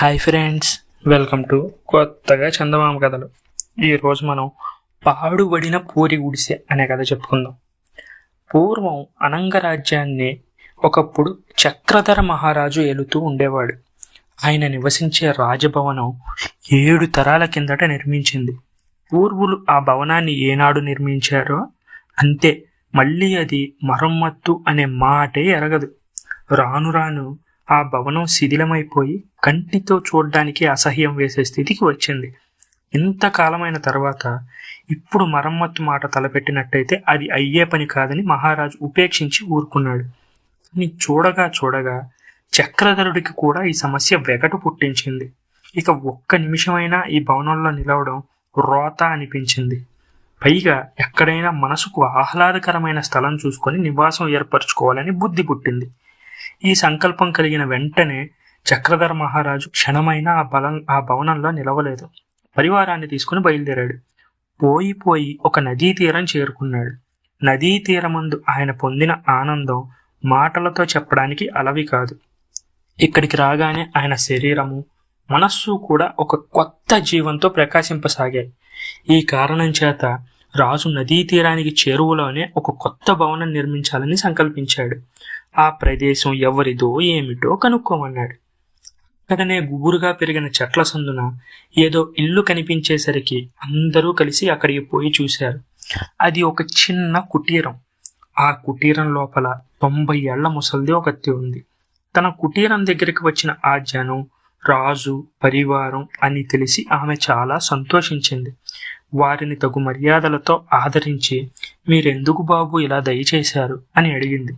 Hi friends welcome to కొత్తగా చందమామ కథలు. ఈరోజు మనం పాడుబడిన పూరి గుడిసె అనే కథ చెప్పుకుందాం. పూర్వం అనంగ రాజ్యాన్ని ఒకప్పుడు చక్రధర మహారాజు ఏలుతూ ఉండేవాడు. ఆయన నివసించే రాజభవనం ఏడు తరాల కిందట నిర్మించింది. పూర్వులు ఆ భవనాన్ని ఏనాడు నిర్మించారో అంతే మళ్ళీ అది మరమ్మత్తు అనే మాటే ఎరగదు. రాను రాను ఆ భవనం శిథిలమైపోయి కంటితో చూడడానికి అసహ్యం వేసే స్థితికి వచ్చింది. ఇంతకాలమైన తర్వాత ఇప్పుడు మరమ్మత్తు మాట తలపెట్టినట్టయితే అది అయ్యే పని కాదని మహారాజు ఉపేక్షించి ఊరుకున్నాడు. కానీ చూడగా చూడగా చక్రధరుడికి కూడా ఈ సమస్య వెగటు పుట్టించింది. ఇక ఒక్క నిమిషమైనా ఈ భవనంలో నిలవడం రోత అనిపించింది. పైగా ఎక్కడైనా మనసుకు ఆహ్లాదకరమైన స్థలం చూసుకొని నివాసం ఏర్పరచుకోవాలని బుద్ధి పుట్టింది. ఈ సంకల్పం కలిగిన వెంటనే చక్రధర మహారాజు క్షణమైన ఆ బలం ఆ భవనంలో నిలవలేదు. పరివారాన్ని తీసుకుని బయలుదేరాడు. పోయి పోయి ఒక నదీ తీరం చేరుకున్నాడు. నదీ తీరమందు ఆయన పొందిన ఆనందం మాటలతో చెప్పడానికి అలవి కాదు. ఇక్కడికి రాగానే ఆయన శరీరము మనస్సు కూడా ఒక కొత్త జీవంతో ప్రకాశింపసాగాయి. ఈ కారణం చేత రాజు నదీ తీరానికి చేరువలోనే ఒక కొత్త భవనం నిర్మించాలని సంకల్పించాడు. ఆ ప్రదేశం ఎవరిదో ఏమిటో కనుక్కోమన్నాడు. అక్కడనే గుబురుగా పెరిగిన చెట్ల సందున ఏదో ఇల్లు కనిపించేసరికి అందరూ కలిసి అక్కడికి పోయి చూశారు. అది ఒక చిన్న కుటీరం. ఆ కుటీరం లోపల తొంభై ఏళ్ళ ముసల్ది ఒకటి ఉంది. తన కుటీరం దగ్గరికి వచ్చిన ఆ జనం రాజు పరివారం అని తెలిసి ఆమె చాలా సంతోషించింది. వారిని తగు మర్యాదలతో ఆదరించి మీరెందుకు బాబు ఇలా దయచేశారు అని అడిగింది.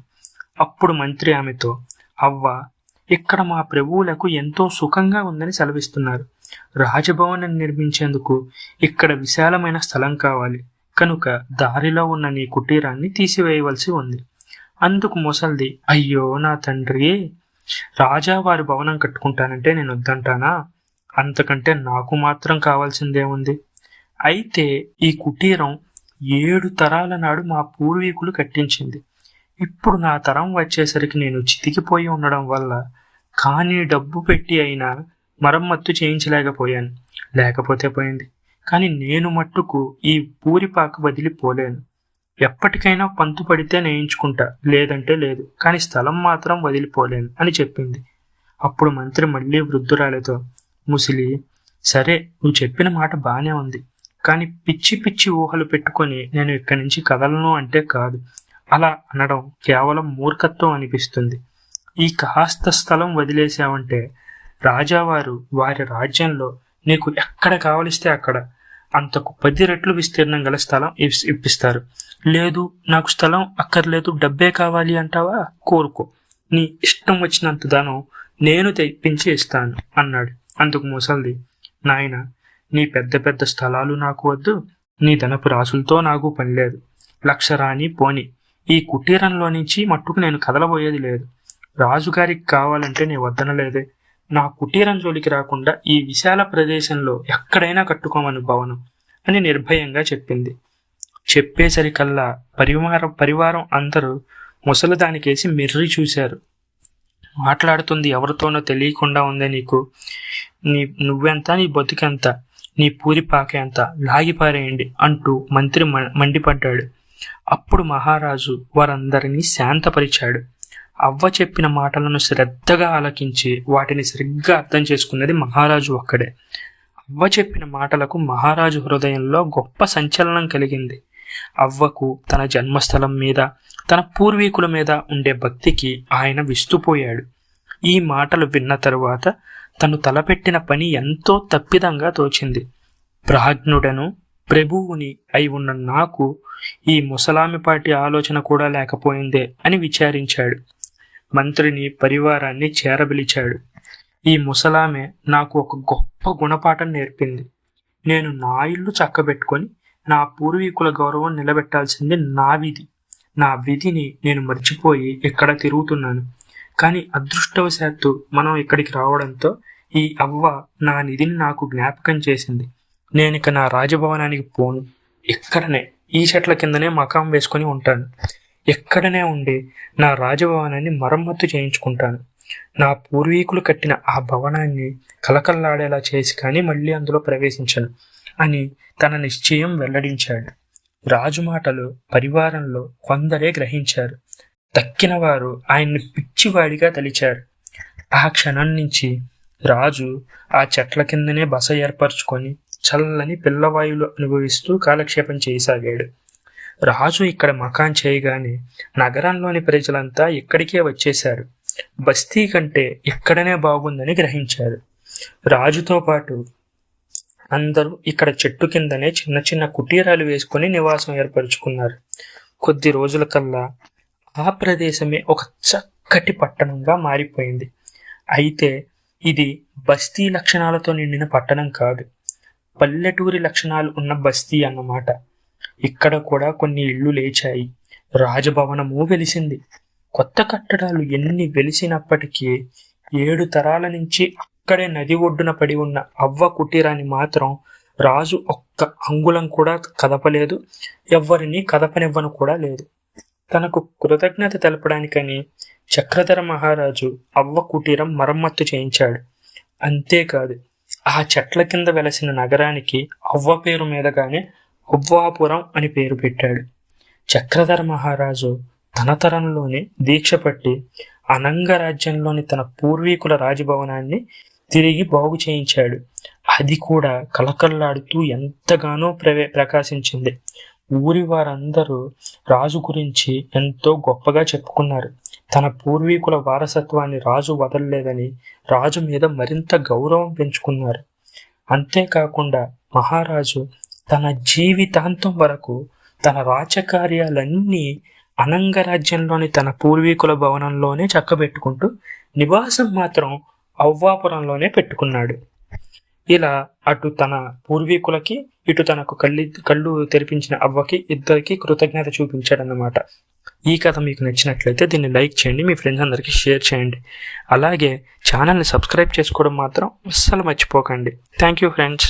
అప్పుడు మంత్రి ఆమెతో అవ్వ ఇక్కడ మా ప్రభువులకు ఎంతో సుఖంగా ఉందని సెలవిస్తున్నారు. రాజభవనం నిర్మించేందుకు ఇక్కడ విశాలమైన స్థలం కావాలి. కనుక దారిలో ఉన్న నీ కుటీరాన్ని తీసివేయవలసి ఉంది. అందుకు ముసల్ది అయ్యో నా తండ్రి రాజా వారి భవనం కట్టుకుంటానంటే నేను వద్దంటానా? అంతకంటే నాకు మాత్రం కావాల్సిందేముంది అయితే ఈ కుటీరం ఏడు తరాల నాడు మా పూర్వీకులు కట్టించింది. ఇప్పుడు నా తరం వచ్చేసరికి నేను చితికిపోయి ఉండడం వల్ల కానీ డబ్బు పెట్టి అయినా మరమ్మత్తు చేయించలేకపోయాను. లేకపోతే పోయింది. కానీ నేను మట్టుకు ఈ పూరిపాక వదిలిపోలేను ఎప్పటికైనా పంతు పడితే నేయించుకుంటా. లేదంటే లేదు. కానీ స్థలం మాత్రం వదిలిపోలేను అని చెప్పింది. అప్పుడు మంత్రి మళ్ళీ వృద్ధురాలితో ముసిలి సరే నువ్వు చెప్పిన మాట బాగానే ఉంది. కానీ పిచ్చి పిచ్చి ఊహలు పెట్టుకొని నేను ఇక్కడి నుంచి కదలను అంటే కాదు. అలా అనడం కేవలం మూర్ఖత్వం అనిపిస్తుంది. ఈ కాస్త స్థలం వదిలేశావంటే రాజావారు వారి రాజ్యంలో నీకు ఎక్కడ కావలిస్తే అక్కడ అంతకు పది రెట్లు విస్తీర్ణం గల స్థలం ఇప్పిస్తారు. లేదు నాకు స్థలం అక్కర్లేదు డబ్బే కావాలి అంటావా? కోరుకో. నీ ఇష్టం వచ్చినంత ధనం నేను తెప్పించి ఇస్తాను అన్నాడు. అందుకు ముసల్ది నాయన నీ పెద్ద పెద్ద స్థలాలు నాకు వద్దు నీ ధనపు రాసులతో నాకు పని లేదు. లక్ష రాని పోని ఈ కుటీరంలో నుంచి మట్టుకు నేను కదలబోయేది లేదు. రాజుగారికి కావాలంటే నీ వద్దనలేదే. నా కుటీరం జోలికి రాకుండా ఈ విశాల ప్రదేశంలో ఎక్కడైనా కట్టుకోమని భవనం అని నిర్భయంగా చెప్పింది. చెప్పేసరికల్లా పరివారం పరివారం అందరూ ముసలిదానికేసి మిర్రి చూశారు. మాట్లాడుతుంది ఎవరితోనో తెలియకుండా ఉందే నీకు. నీ నువ్వెంత నీ బతుకెంత నీ పూరి పాకెంత లాగిపారేయండి అంటూ మంత్రి మ- మండిపడ్డాడు. అప్పుడు మహారాజు వారందరినీ శాంతపరిచాడు. అవ్వ చెప్పిన మాటలను శ్రద్ధగా ఆలకించి వాటిని సరిగ్గా అర్థం చేసుకున్నది మహారాజు ఒక్కడే. అవ్వ చెప్పిన మాటలకు మహారాజు హృదయంలో గొప్ప సంచలనం కలిగింది. అవ్వకు తన జన్మస్థలం మీద తన పూర్వీకుల మీద ఉండే భక్తికి ఆయన విస్తుపోయాడు. ఈ మాటలు విన్న తరువాత తను తలపెట్టిన పని ఎంతో తప్పిదంగా తోచింది. ప్రాజ్ఞుడను ప్రభువుని అయి ఉన్న నాకు ఈ ముసలామిపాటి ఆలోచన కూడా లేకపోయిందే అని విచారించాడు. మంత్రిని పరివారాన్ని చేరబిలిచాడు. ఈ ముసలామె నాకు ఒక గొప్ప గుణపాఠం నేర్పింది. నేను నా ఇల్లు చక్కబెట్టుకొని నా పూర్వీకుల గౌరవం నిలబెట్టాల్సింది నా విధి. నా విధిని నేను మర్చిపోయి ఇక్కడ తిరుగుతున్నాను. కానీ అదృష్టవశాత్తు మనం ఇక్కడికి రావడంతో ఈ అవ్వ నా నిధిని నాకు జ్ఞాపకం చేసింది. నేను ఇక నా రాజభవనానికి పోను. ఇక్కడనే ఈ చెట్ల కిందనే మకాం వేసుకొని ఉంటాను. ఎక్కడనే ఉండి నా రాజభవనాన్ని మరమ్మత్తు చేయించుకుంటాను. నా పూర్వీకులు కట్టిన ఆ భవనాన్ని కలకల్లాడేలా చేసి కానీ మళ్ళీ అందులో ప్రవేశించను అని తన నిశ్చయం వెల్లడించాడు. రాజు మాటలు పరివారంలో కొందరే గ్రహించారు. తక్కిన వారు ఆయన్ని పిచ్చివాడిగా తలిచారు. ఆ క్షణం నుంచి రాజు ఆ చెట్ల కిందనే బస ఏర్పరచుకొని చల్లని పిల్లవాయులు అనుభవిస్తూ కాలక్షేపం చేయసాగాడు. రాజు ఇక్కడ మకాన్ చేయగానే నగరంలోని ప్రజలంతా ఇక్కడికే వచ్చేశారు. బస్తీ కంటే ఇక్కడనే బాగుందని గ్రహించారు. రాజుతో పాటు అందరూ ఇక్కడ చెట్టు కిందనే చిన్న చిన్న కుటీరాలు వేసుకొని నివాసం ఏర్పరచుకున్నారు. కొద్ది రోజుల కల్లా ఆ ప్రదేశమే ఒక చక్కటి పట్టణంగా మారిపోయింది. అయితే ఇది బస్తీ లక్షణాలతో నిండిన పట్టణం కాదు. పల్లెటూరి లక్షణాలు ఉన్న బస్తీ అన్నమాట. ఇక్కడ కూడా కొన్ని ఇళ్ళు లేచాయి. రాజభవనము వెలిసింది. కొత్త కట్టడాలు ఎన్ని వెలిసినప్పటికీ ఏడు తరాల నుంచి అక్కడే నది ఒడ్డున పడి ఉన్న అవ్వ కుటీరాన్ని మాత్రం రాజు ఒక్క అంగుళం కూడా కదపలేదు. ఎవ్వరిని కదపనివ్వను కూడా లేదు. తనకు కృతజ్ఞత తెలపడానికని చక్రధర మహారాజు అవ్వ కుటీరం మరమ్మత్తు చేయించాడు. అంతేకాదు ఆ చెట్ల కింద వెలసిన నగరానికి అవ్వ పేరు మీదగానే అవ్వాపురం అని పేరు పెట్టాడు. చక్రధర మహారాజు తన తరంలోనే దీక్ష పట్టి అనంగ రాజ్యంలోని తన పూర్వీకుల రాజభవనాన్ని తిరిగి బాగు చేయించాడు. అది కూడా కలకల్లాడుతూ ఎంతగానో ప్రవే ప్రకాశించింది. ఊరి వారందరూ రాజు గురించి ఎంతో గొప్పగా చెప్పుకున్నారు. తన పూర్వీకుల వారసత్వాన్ని రాజు వదలలేదని రాజు మీద మరింత గౌరవం పెంచుకున్నారు. అంతేకాకుండా మహారాజు తన జీవితాంతం వరకు తన రాజకార్యాలన్నీ అనంగరాజ్యంలోని తన పూర్వీకుల భవనంలోనే చక్కబెట్టుకుంటూ నివాసం మాత్రం అవ్వాపురంలోనే పెట్టుకున్నాడు. ఇలా అటు తన పూర్వీకులకి ఇటు తనకు కళ్ళి కళ్ళు తెరిపించిన అవ్వకి ఇద్దరికి కృతజ్ఞత చూపించాడన్నమాట. ఈ కథ మీకు నచ్చినట్లయితే దీన్ని లైక్ చేయండి మీ ఫ్రెండ్స్ అందరికీ షేర్ చేయండి. అలాగే ఛానల్ని సబ్స్క్రైబ్ చేసుకోవడం మాత్రం అస్సలు మర్చిపోకండి. Thank you friends.